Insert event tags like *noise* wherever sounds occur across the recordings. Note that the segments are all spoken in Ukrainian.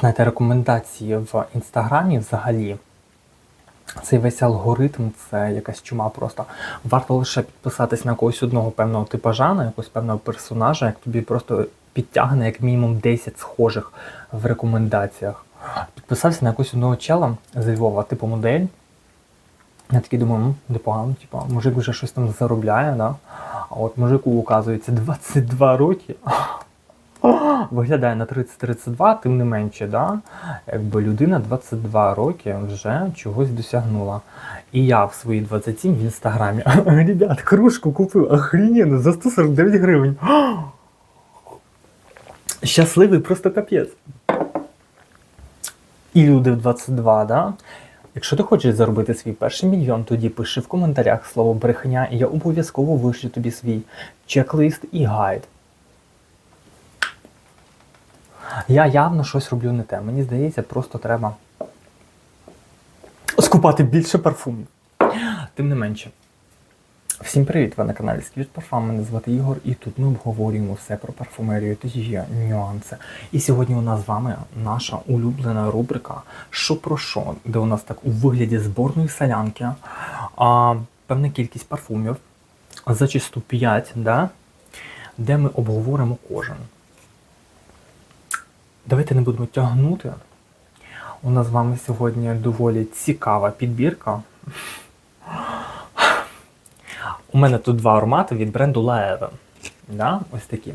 знаєте, рекомендації в інстаграмі взагалі. Цей весь алгоритм це якась чума просто. Варто лише підписатись на когось одного певного типажа, на якогось певного персонажа, як тобі просто підтягне як мінімум 10 схожих в рекомендаціях. Підписався на якогось одного чела з Львова, типу модель. Я такий думаю, «М, непогано, типу, мужик вже щось там заробляє, да? А от мужику указується 22 роки. *gasps* Виглядає на 30-32, тим не менше, да? якби людина 22 роки вже чогось досягнула. І я в свої 27 в інстаграмі. *laughs* Ребят, кружку купив охрененно за 149 гривень. *gasps* Щасливий просто капець. І люди в 22, да? Якщо ти хочеш заробити свій перший мільйон, тоді пиши в коментарях слово брехня, і я обов'язково вишлю тобі свій чек-лист і гайд. Я явно щось роблю не те. Мені здається, просто треба скупати більше парфумів. Тим не менше. Всім привіт! Ви на каналі Сквіт Парфам. Мене звати Ігор, і тут ми обговорюємо все про парфумерію та її нюанси. І сьогодні у нас з вами наша улюблена рубрика Що про що, де у нас так у вигляді зборної солянки а, певна кількість парфумів, зачасту 5, да, де ми обговоримо кожен. Давайте не будемо тягнути. У нас з вами сьогодні доволі цікава підбірка. У мене тут два аромати від бренду Laeve. Да? Ось такі.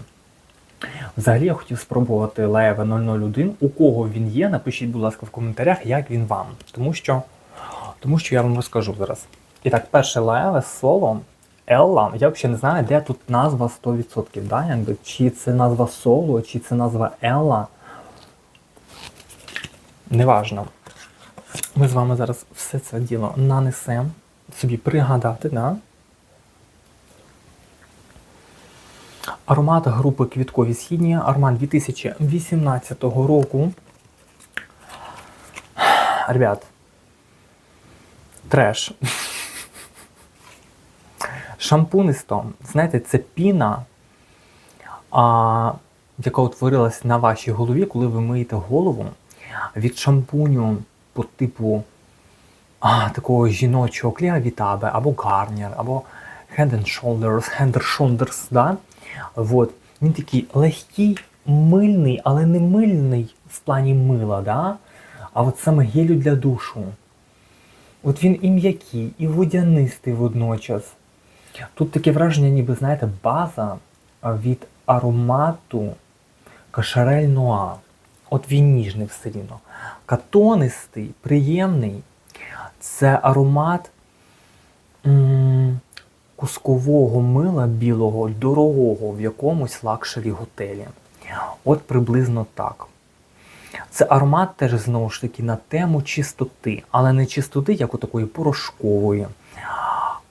Взагалі я хотів спробувати Laeve 001. У кого він є, напишіть, будь ласка, в коментарях, як він вам. Тому що, тому що я вам розкажу зараз. І так, перше Laeve Solo Ella. Я взагалі не знаю, де тут назва 100%. Да? Якби, чи це назва Solo, чи це назва Ella. Неважно. Ми з вами зараз все це діло нанесемо, собі пригадати, да? Аромат групи Квіткові Східні, аромат 2018 року. Ребят, треш. Шампунисто. Знаєте, це піна, а, яка утворилась на вашій голові, коли ви миєте голову від шампуню по типу а, такого жіночого клея Вітабе, або Garnier, або Head and Shoulders, Head and Shoulders, да? Вот. Він такий легкий, мильний, але не мильний в плані мила, да? а от саме гелю для душу. От він і м'який, і водянистий водночас. Тут таке враження, ніби, знаєте, база від аромату Кашарель Нуа. От він ніжний все рівно. Катонистий, приємний. Це аромат кускового мила білого, дорогого в якомусь лакшері готелі. От приблизно так. Це аромат теж знову ж таки на тему чистоти, але не чистоти, як у такої порошкової.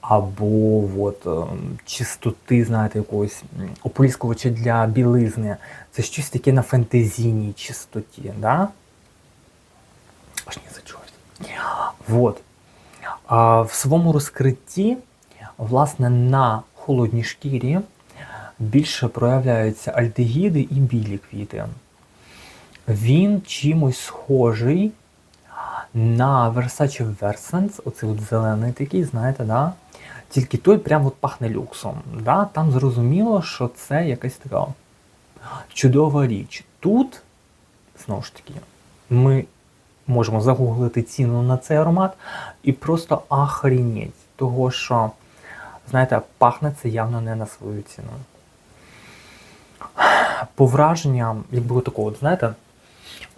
Або от, ем, чистоти, знаєте, якогось м, ополіскувача для білизни. Це щось таке на фентезійній чистоті. Да? Аж не зачуюсь. Вот. А, в своєму розкритті, власне, на холодній шкірі більше проявляються альдегіди і білі квіти. Він чимось схожий на Versace Versens, оцей от зелений такий, знаєте, да? Тільки той прям от пахне люксом. Да? Там зрозуміло, що це якась така чудова річ. Тут, знову ж таки, ми можемо загуглити ціну на цей аромат і просто охренеть, того що, знаєте, пахне це явно не на свою ціну. По враженням, якби такого, знаєте,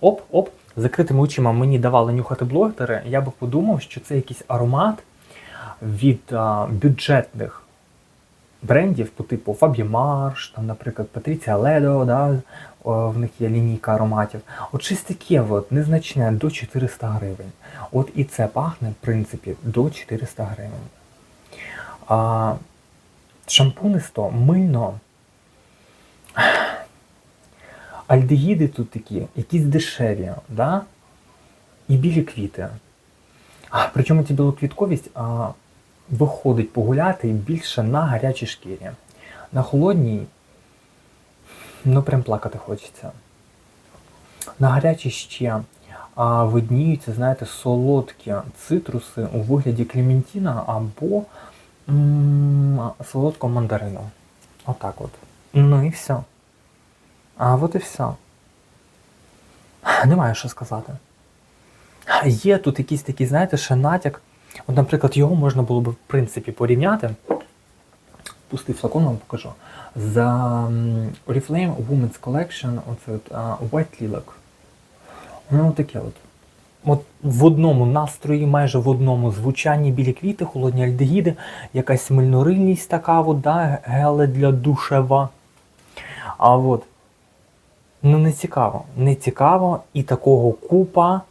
оп-оп, закритими очима мені давали нюхати блогери, я би подумав, що це якийсь аромат від а, бюджетних брендів по типу Фабі Марш, там, наприклад, Патріція Ледо, да, в них є лінійка ароматів. От щось таке от, незначне до 400 гривень. От і це пахне, в принципі, до 400 гривень. А, шампунисто, мильно. Альдегіди тут такі, якісь дешеві, да? і білі квіти. А, причому ця білоквітковість а, виходить погуляти більше на гарячій шкірі. На холодній, ну прям плакати хочеться. На гарячі ще а, видніються, знаєте, солодкі цитруси у вигляді клементіна або м, солодкого мандарину. Отак от. Ну і все. А от і все. Немає що сказати. Є тут якийсь такий, знаєте, ще натяк. От, наприклад, його можна було б в принципі порівняти. Пустий флакон вам покажу. За Oriflame Women's Collection, оце от, а, White Lilac. Ну, таке от. От в одному настрої, майже в одному звучанні білі квіти, холодні альдегіди, якась мильнорильність така, от, да, геле для душева. А от, ну не цікаво. Не цікаво і такого купа.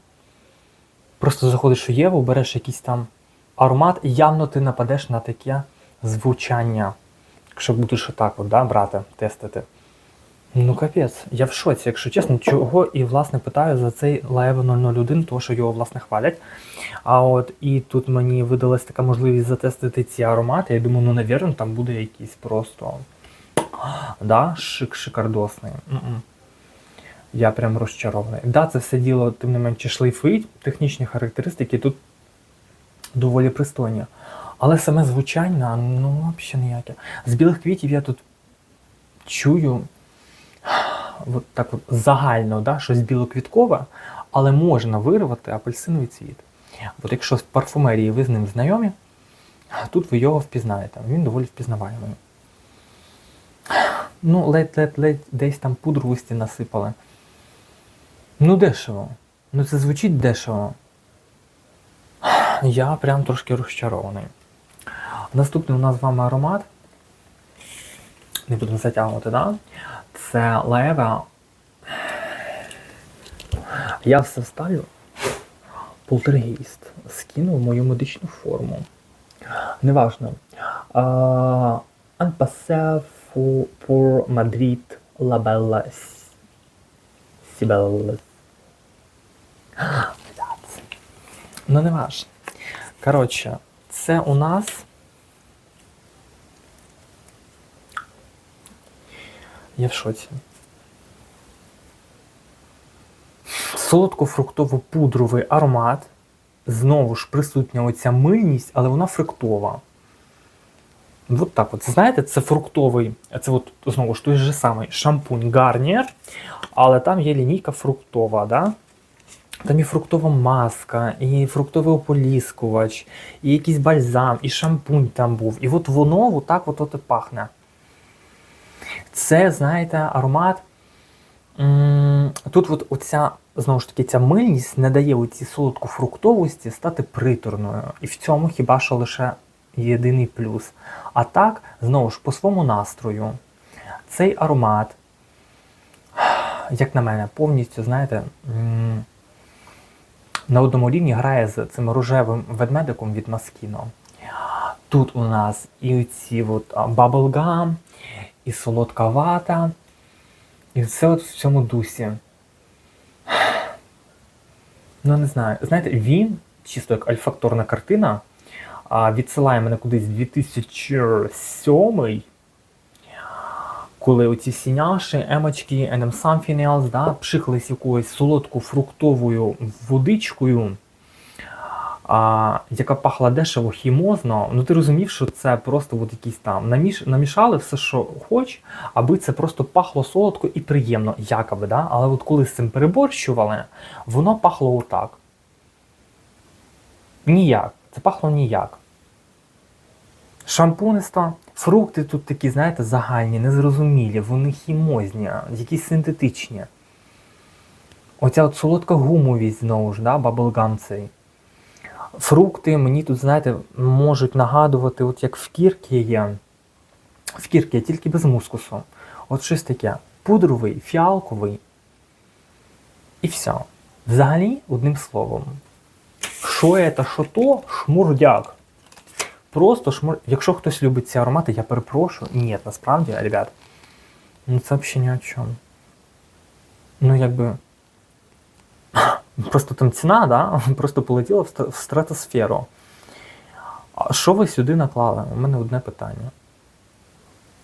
Просто заходиш у Єву, береш якийсь там аромат, і явно ти нападеш на таке звучання. Якщо будеш отак от, да, брати, тестити. Ну капець, я в шоці, якщо чесно, чого і власне питаю за цей Laevo 001, тому що його власне хвалять. А от і тут мені видалась така можливість затестити ці аромати. Я думаю, ну навірно, там буде якийсь просто да, шик шикардосний. М-м. Я прям розчарований. Да, це все діло, тим не менше, шлейфить. Технічні характеристики тут доволі пристойні. Але саме звучання, ну, взагалі ніяке. З білих квітів я тут чую от так от загально, да, щось білоквіткове, але можна вирвати апельсиновий цвіт. От якщо з парфумерії ви з ним знайомі, тут ви його впізнаєте. Він доволі впізнаваємий. Ну, ледь-ледь-ледь десь там пудру в усті насипали. Ну, дешево. Ну це звучить дешево. Я прям трошки розчарований. Наступний у нас з вами аромат. Не будемо затягувати, да? Це Лева. Я все ставлю. Полтергейст. Скинув мою медичну форму. Неважно. Анпасе pour Madrid La Bella Сібеллес. Ну, не важно. Коротше, це у нас. Я в шоці. Солодко-фруктово-пудровий аромат. Знову ж присутня оця мильність, але вона фруктова. От так от. Знаєте, це фруктовий, це от знову ж той же самий шампунь Garnier, але там є лінійка фруктова. Да? Там і фруктова маска, і фруктовий ополіскувач, і якийсь бальзам, і шампунь там був. І от воно отак от, от і пахне. Це, знаєте, аромат. Тут от оця, знову ж таки, ця мильність не дає оцій солодку фруктовості стати приторною. І в цьому хіба що лише єдиний плюс. А так, знову ж, по своєму настрою, цей аромат, як на мене, повністю, знаєте, на одному рівні грає з цим рожевим ведмедиком від Маскіно. Тут у нас і оці от bubblegum, і солодка вата, і все от в цьому дусі. Ну, не знаю. Знаєте, він, чисто як альфакторна картина, відсилає мене кудись 2007 коли оці всі няші, емочки, and something else, да, пшихались якоюсь солодко фруктовою водичкою, а, яка пахла дешево хімозно, ну ти розумів, що це просто от якісь там наміш, намішали все, що хоч, аби це просто пахло солодко і приємно, якоби, да? але от коли з цим переборщували, воно пахло отак. Ніяк. Це пахло ніяк. Шампунисто, фрукти тут такі, знаєте, загальні, незрозумілі, вони хімозні, якісь синтетичні. Оця от солодка гумовість знову ж, да, баблгам цей. Фрукти мені тут, знаєте, можуть нагадувати, от як в кіркі є. В кіркі, тільки без мускусу. От щось таке. Пудровий, фіалковий. І все. Взагалі, одним словом. Що це, що то, шмурдяк. Просто шмур... Якщо хтось любить ці аромати, я перепрошую. Ні, насправді, ребят. Ну це взагалі ні о чому. Ну, якби. *laughs* Просто там ціна, да? *laughs* Просто полетіла в стратосферу. А що ви сюди наклали? У мене одне питання.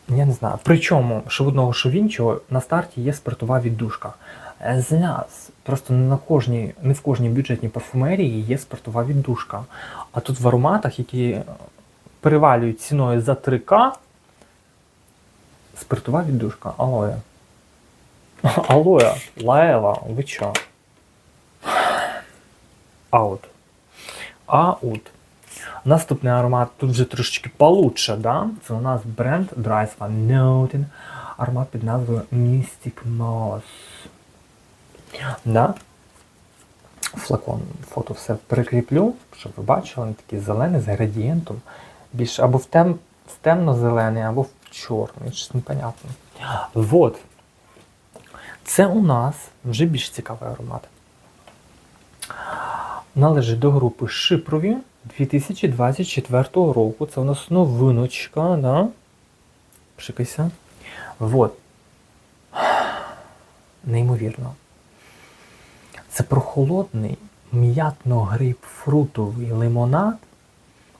Я не знаю. Причому, що в одного, що в іншого, на старті є спиртова віддушка. Е, Зняс. Просто не на кожній, не в кожній бюджетній парфумерії є спиртова віддушка. А тут в ароматах, які перевалюють ціною за 3К, спиртова віддушка. Алоє. *laughs* Алоє, лаева, ви чо? Аут. Аут. Наступний аромат тут вже трошечки получше, да? Це у нас бренд Dry Noten. Аромат під назвою Mystic Moss. Да? Флакон фото все прикріплю, щоб ви бачили, він такий зелений з градієнтом. Більше або в, тем, в темно-зелений, або в чорний, щось непонятно. Вот. Це у нас вже більш цікавий аромат. Належить до групи Шипрові 2024 року. Це у нас новиночка, да? Пшикайся. Вот. Неймовірно. Це прохолодний м'ятно-грейпфрутовий лимонад,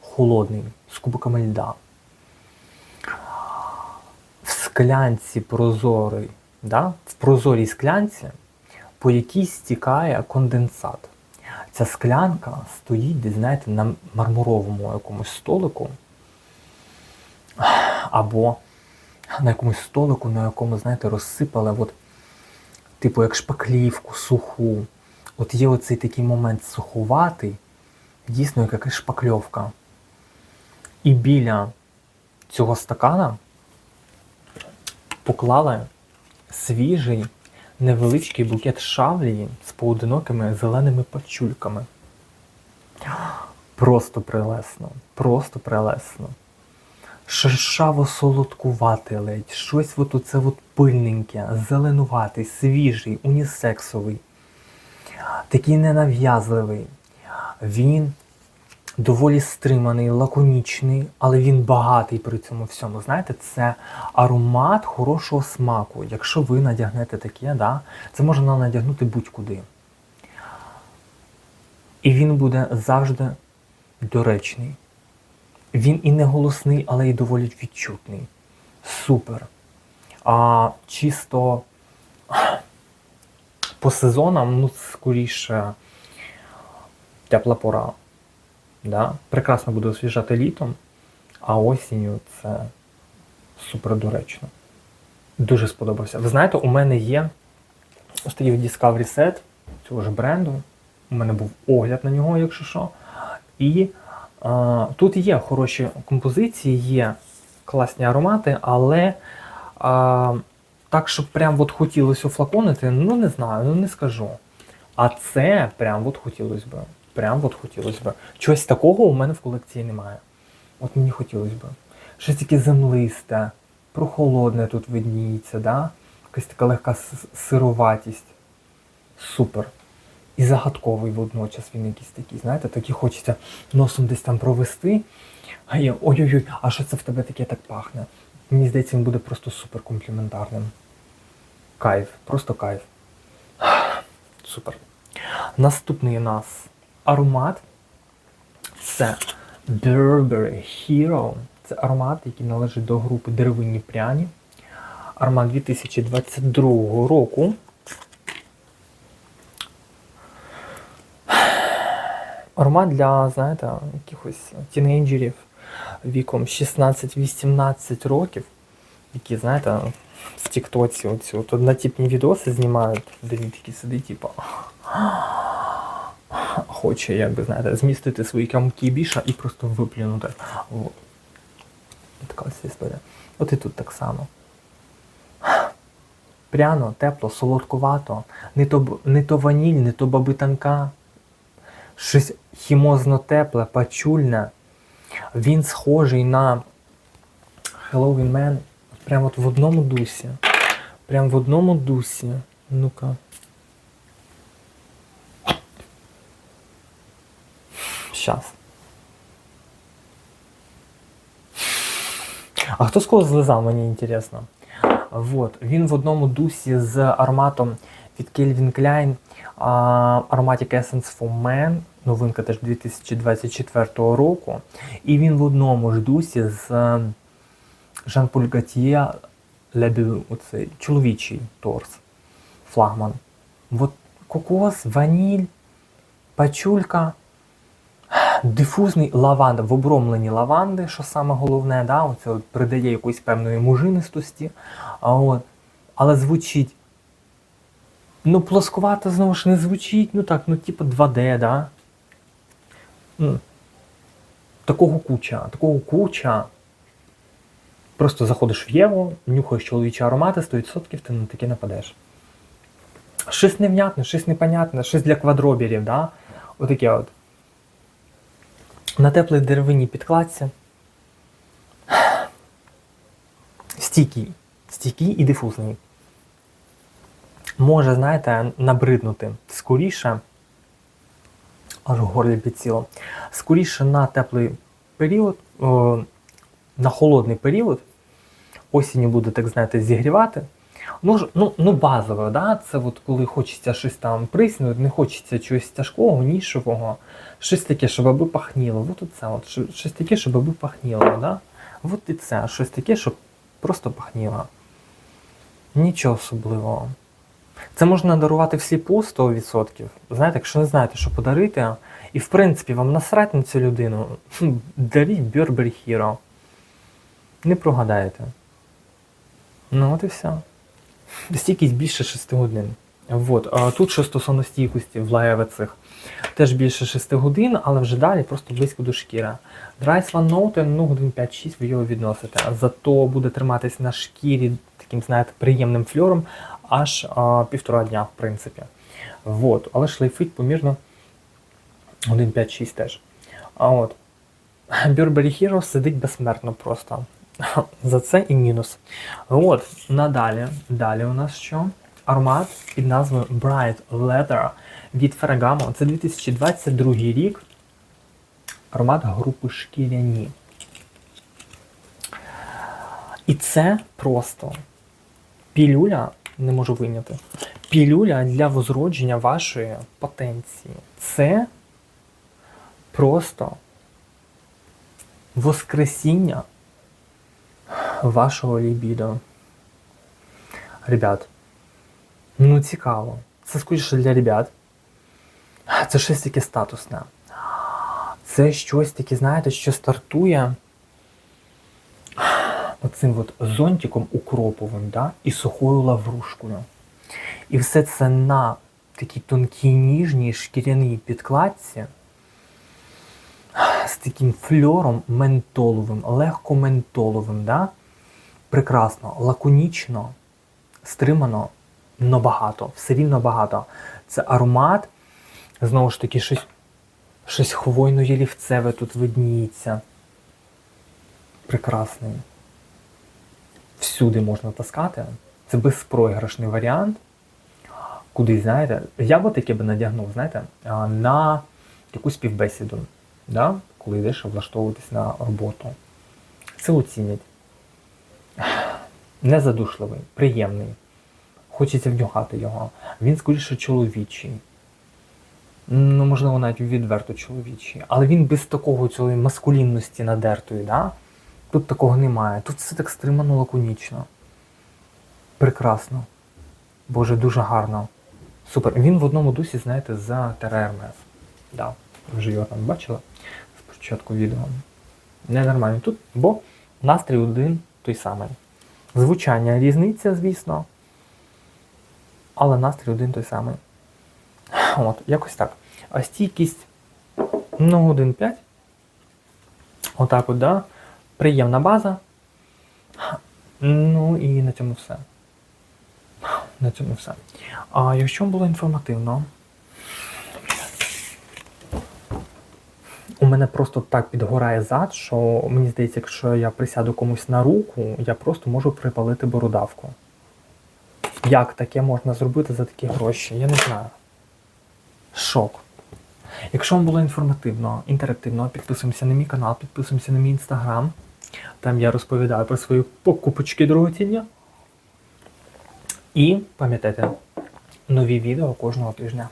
холодний, з кубиками льда. В склянці прозорий, да? в прозорій склянці, по якій стікає конденсат. Ця склянка стоїть, десь, знаєте, на мармуровому якомусь столику, або на якомусь столику, на якому, знаєте, розсипали, от, типу, як шпаклівку суху. От є оцей такий момент суховатий, дійсно як якась шпакльовка. І біля цього стакана поклали свіжий невеличкий букет шавлії з поодинокими зеленими пачульками. Просто прелесно, просто прелесно. Шершаво солодкувати ледь, щось от оце от пильненьке, зеленуватий, свіжий, унісексовий, такий ненав'язливий. Він доволі стриманий, лаконічний, але він багатий при цьому всьому. Знаєте, це аромат хорошого смаку. Якщо ви надягнете таке, да, це можна надягнути будь-куди. І він буде завжди доречний. Він і не голосний, але й доволі відчутний. Супер. А чисто по сезонам, ну, скоріше, тепла пора. Да? Прекрасно буде освіжати літом, а осінню це супер доречно. Дуже сподобався. Ви знаєте, у мене є ось такий Discovery Set цього ж бренду. У мене був огляд на нього, якщо що. І а, тут є хороші композиції, є класні аромати, але а, так, щоб прям от хотілося офлаконити, ну не знаю, ну не скажу. А це прям от хотілося б. Прям от хотілося б. Чогось такого у мене в колекції немає. От мені хотілося б. Щось таке землисте, прохолодне тут видніється, да? якась така легка сироватість. Супер. І загадковий водночас він якийсь такий, знаєте, такий хочеться носом десь там провести. А я ой-ой-ой, а що це в тебе таке так пахне? Мені здається, він буде просто супер компліментарним. Кайф, просто кайф. Супер. Наступний у нас аромат. Це Burberry Hero. Це аромат, який належить до групи деревинні пряні. Аромат 2022 року. Аромат для, знаєте, якихось тінейджерів віком 16-18 років, які, знаєте, в Тіктоці оці от однотипні відоси знімають, де він такий сидить, типу, хоче, як би, знаєте, змістити свої камки біша і просто виплюнути. От. Така ось історія. От і тут так само. Пряно, тепло, солодкувато, не то, не то ваніль, не то бабитанка. Щось хімозно тепле, пачульне. Він схожий на Halloween Man прямо от в одному дусі. Прям в одному дусі. Ну-ка. Щас. А хто з кого злизав, мені інтересно. Вот. Він в одному дусі з ароматом від Calvin Klein а, Aromatic Essence for Men, новинка теж 2024 року. І він в одному ж дусі з е, Gaultier Le Beau, оцей чоловічий торс, флагман. от кокос, ваніль, пачулька, дифузний лаванда, в обромленні лаванди, що саме головне, да, оце придає якоїсь певної мужинистості. А от, але звучить. Ну, плоскувато знову ж не звучить, ну так, ну, типу 2D, да? Ну, такого куча, такого куча. Просто заходиш в Єву, нюхаєш чоловічі аромати, 100% ти на таке нападеш. Щось невнятне, щось непонятне, щось для квадробірів, да? Отаке от. На теплій деревинній підкладці. Стійкий. Стійкий і дифузний. Може, знаєте, набриднути скоріше, аж в горлі підсіло. Скоріше на теплий період, о, на холодний період, осінню буде, так знаєте, зігрівати. Ну, ж- ну, ну базово, да? це от коли хочеться щось там приснути, не хочеться чогось тяжкого, нішевого, щось таке, щоб аби пахніло. От це, от, щось таке, щоб аби пахніло. Да? От і це, щось таке, щоб просто пахніло. Нічого особливого. Це можна дарувати всліпу 100%. Знаєте, якщо не знаєте, що подарити, і в принципі вам насрать на цю людину, даріть Burberry Hero. Не прогадаєте. Ну от і все. Стійкість більше 6 годин. Вот. А тут що стосовно стійкості влаги цих. Теж більше 6 годин, але вже далі просто близько до шкіри. Dry Swan Note, ну годин 5-6 ви його відносите. Зато буде триматись на шкірі таким, знаєте, приємним фльором аж а, півтора дня, в принципі. Вот. Але шлейфить помірно годин 5-6 теж. А от. Burberry Hero сидить безсмертно просто. *laughs* За це і мінус. От, надалі. Далі у нас що? Аромат під назвою Bright Leather від Ferragamo. Це 2022 рік. Аромат групи шкіряні. І це просто пілюля, не можу вийняти. Пілюля для возродження вашої потенції. Це просто воскресіння вашого лібідо. Ребят, ну цікаво. Це скоріше для ребят. Це щось таке статусне. Це щось таке, знаєте, що стартує оцим от зонтиком укроповим, да? і сухою лаврушкою. І все це на такій тонкій ніжній шкіряній підкладці з таким фльором ментоловим, легко ментоловим, да? Прекрасно, лаконічно, стримано, но багато, все рівно багато. Це аромат, знову ж таки, щось, щось хвойно-ялівцеве тут видніється. Прекрасний. Всюди можна таскати. Це безпроіграшний варіант. Куди, знаєте, я би таке би надягнув, знаєте, на якусь співбесіду, да? коли йдеш влаштовуватись на роботу. Це оцінять. Незадушливий, приємний. Хочеться внюхати його. Він скоріше чоловічий. Ну, можливо, навіть відверто чоловічий. Але він без такого цієї маскулінності надертої, да? Тут такого немає. Тут все так стримано лаконічно. Прекрасно. Боже, дуже гарно. Супер. Він в одному дусі, знаєте, за ТРМС. Да. Вже його там бачили з початку відео. Ненормально тут, бо настрій один той самий. Звучання різниця, звісно. Але настрій один той самий. От, якось так. А стійкість ну, годин 5. Отак от, да. Приємна база. Ну і на цьому все. На цьому все. А якщо було інформативно, мене просто так підгорає зад, що мені здається, якщо я присяду комусь на руку, я просто можу припалити бородавку. Як таке можна зробити за такі гроші? Я не знаю. Шок. Якщо вам було інформативно, інтерактивно, підписуємося на мій канал, підписуємося на мій інстаграм. Там я розповідаю про свої покупочки дорогоціння. І пам'ятайте, нові відео кожного тижня.